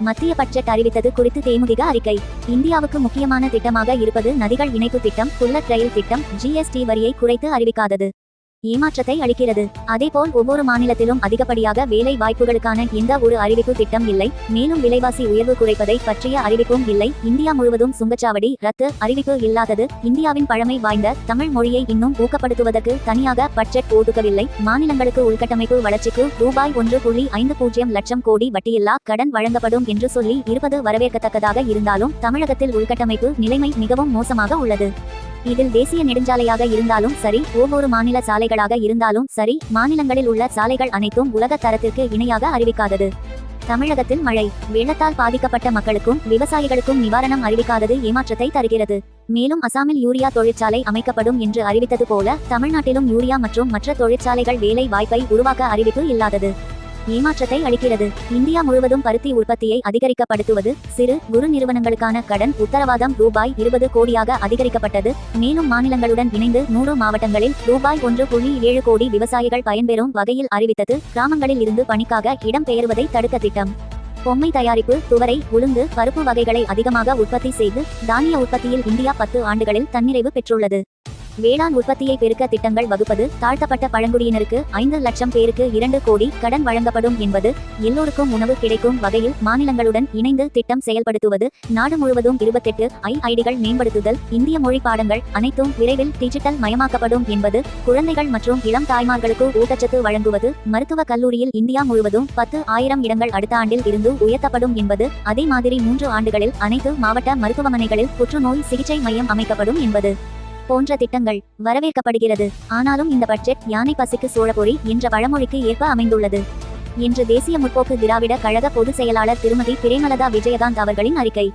மத்திய பட்ஜெட் அறிவித்தது குறித்து தேமுதிக அறிக்கை. இந்தியாவுக்கு முக்கியமான திட்டமாக இருப்பது நதிகள் இணைப்பு திட்டம் புல்லட் ரயில் திட்டம் ஜிஎஸ்டி வரியை குறைத்து அறிவிக்காதது. ஏமாற்றத்தை அளிக்கிறது. அதேபோல் ஒவ்வொரு மாநிலத்திலும் அதிகப்படியாக வேலை வாய்ப்புகளுக்கான எந்த ஒரு அறிவிப்பு திட்டம் இல்லை. மேலும் விலைவாசி உயர்வு குறைப்பதை பற்றிய அறிவிப்பும் இல்லை. இந்தியா முழுவதும் சுங்கச்சாவடி ரத்து அறிவிப்பு இல்லாதது இந்தியாவின் பழமை வாய்ந்த தமிழ் மொழியை இன்னும் ஊக்கப்படுத்துவதற்கு தனியாக பட்ஜெட் ஒதுக்கவில்லை. மாநிலங்களுக்கு உள்கட்டமைப்பு வளர்ச்சிக்கு ரூபாய் ஒன்று புள்ளி ஐந்து பூஜ்ஜியம் லட்சம் கோடி வட்டியில்லா கடன் வழங்கப்படும் என்று சொல்லி இருப்பது வரவேற்கத்தக்கதாக இருந்தாலும் தமிழகத்தில் உள்கட்டமைப்பு நிலைமை மிகவும் மோசமாக உள்ளது. இதில் தேசிய நெடுஞ்சாலையாக இருந்தாலும் சரி ஒவ்வொரு மாநில சாலைகளாக இருந்தாலும் சரி மாநிலங்களில் உள்ள சாலைகள் அனைத்தும் உலக தரத்திற்கு இணையாக அறிவிக்காதது. தமிழகத்தில் மழை வெள்ளத்தால் பாதிக்கப்பட்ட மக்களுக்கும் விவசாயிகளுக்கும் நிவாரணம் அறிவிக்காதது ஏமாற்றத்தை தருகிறது. மேலும் அசாமில் யூரியா தொழிற்சாலை அமைக்கப்படும் என்று அறிவித்தது போல தமிழ்நாட்டிலும் யூரியா மற்றும் மற்ற தொழிற்சாலைகள் வேலை வாய்ப்பை உருவாக்க அறிவிப்பு இல்லாதது. ஏமாற்றத்தை அளிக்கிறது. இந்தியா முழுவதும் பருத்தி உற்பத்தியை அதிகரிக்கப்படுத்துவது சிறு குறு நிறுவனங்களுக்கான கடன் உத்தரவாதம். ரூபாய் இருபது கோடியாக அதிகரிக்கப்பட்டது. மேலும் மாநிலங்களுடன் இணைந்து நூறு மாவட்டங்களில் ரூபாய் ஒன்று புள்ளி ஏழு கோடி விவசாயிகள் பயன்பெறும் வகையில் அறிவித்தது. கிராமங்களில் இருந்து பணிக்காக இடம்பெயர்வதை தடுக்க திட்டம். பொம்மை தயாரிப்பு துவரை உளுந்து பருப்பு வகைகளை அதிகமாக உற்பத்தி செய்து தானிய உற்பத்தியில் இந்தியா பத்து ஆண்டுகளில் தன்னிறைவு பெற்றுள்ளது. வேளாண் உற்பத்தியை பெருக்க திட்டங்கள் வகுப்பது தாழ்த்தப்பட்ட பழங்குடியினருக்கு ஐந்து லட்சம் பேருக்கு இரண்டு கோடி கடன் வழங்கப்படும் என்பது எல்லோருக்கும் உணவு கிடைக்கும் வகையில் மாநிலங்களுடன் இணைந்து திட்டம் செயல்படுத்துவது நாடு முழுவதும் இருபத்தெட்டு ஐ ஐடிகள் மேம்படுத்துதல் இந்திய மொழி பாடங்கள் அனைத்தும் விரைவில் டிஜிட்டல் மயமாக்கப்படும் என்பது குழந்தைகள் மற்றும் இளம் தாய்மார்களுக்கு ஊட்டச்சத்து வழங்குவது மருத்துவ கல்லூரியில் இந்தியா முழுவதும் பத்து ஆயிரம் இடங்கள் அடுத்த ஆண்டில் இருந்து உயர்த்தப்படும் என்பது அதே மாதிரி மூன்று ஆண்டுகளில் அனைத்து மாவட்ட மருத்துவமனைகளில் புற்றுநோய் சிகிச்சை மையம் அமைக்கப்படும் என்பது. போன்ற திட்டங்கள் வரவேற்கப்படுகிறது. ஆனாலும் இந்த பட்ஜெட் யானை பசிக்கு சோழபொறி என்ற பழமொழிக்கு ஏற்ப அமைந்துள்ளது. என்று தேசிய முற்போக்கு திராவிட கழக பொதுச் செயலாளர் திருமதி பிரேமலதா விஜயகாந்த் அவர்களின் அறிக்கை.